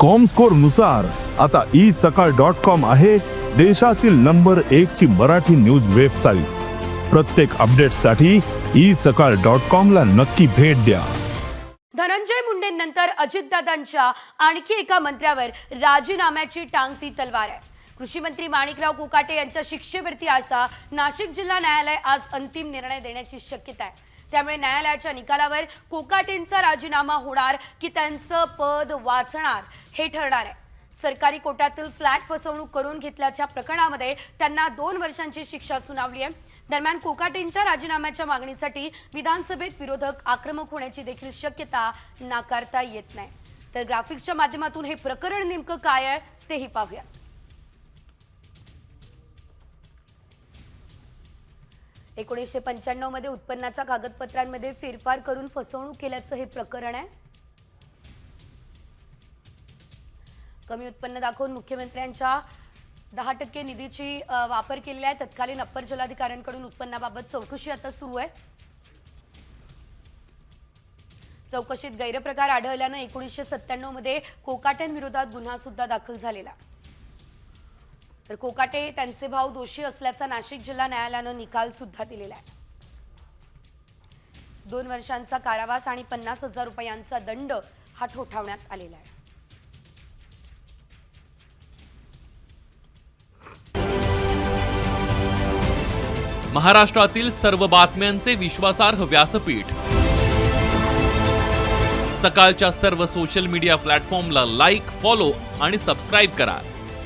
कॉमस्कोरनुसार आता ई सकाळ dot com आहे देशातील नंबर एक ची मराठी न्यूज वेबसाईट प्रत्येक अपडेटसाठी ई सकाळ डॉट कॉम ला नक्की भेट द्या. धनंजय मुंडेंनंतर अजितदादांच्या आणखी एका मंत्र्यावर राजीनाम्याची टांगती तलवार आहे. कृषी मंत्री माणिकराव कोकाटे यांच्या शिक्षेवरती आता नाशिक जिल्हा न्यायालय आज अंतिम निर्णय देण्याची शक्यता आहे. त्यामुळे न्यायालयाच्या निकालावर कोकाटेंचा राजीनामा होणार की त्यांचं पद वाचणार हे ठरणार आहे. सरकारी कोट्यातील फ्लॅट फसवणूक करून घेतल्याच्या प्रकरणामध्ये त्यांना दोन वर्षांची शिक्षा सुनावली आहे. दरम्यान कोकाटेंच्या राजीनाम्याच्या मागणीसाठी विधानसभेत विरोधक आक्रमक होण्याची देखील शक्यता नाकारता येत नाही. तर ग्राफिक्सच्या माध्यमातून हे प्रकरण नेमकं काय आहे तेही पाहूया. एकोणीसशे पंच्याण्णवमध्ये उत्पन्नाच्या कागदपत्रांमध्ये फेरफार करून फसवणूक केल्याचं हे प्रकरण आहे. कमी उत्पन्न दाखवून मुख्यमंत्र्यांच्या दहा टक्के निधीची वापर केलेला आहे. तत्कालीन अप्पर जलाधिकाऱ्यांकडून उत्पन्नाबाबत चौकशी आता सुरू आहे. चौकशीत गैरप्रकार आढळल्यानं एकोणीसशे सत्त्याण्णवमध्ये कोकाट्यांविरोधात गुन्हा सुद्धा दाखल झालेला. तर कोकाटे त्यांचे भाऊ दोषी असल्याचा नाशिक जिल्हा न्यायालयानं निकाल सुद्धा दिलेला आहे. दोन वर्षांचा कारावास आणि पन्नास हजार रुपयांचा दंड हा ठोठावण्यात आलेला आहे. महाराष्ट्रातील सर्व बातम्यांचे विश्वासार्ह व्यासपीठ. सकाळच्या सर्व सोशल मीडिया प्लॅटफॉर्मला लाईक फॉलो आणि सबस्क्राईब करा.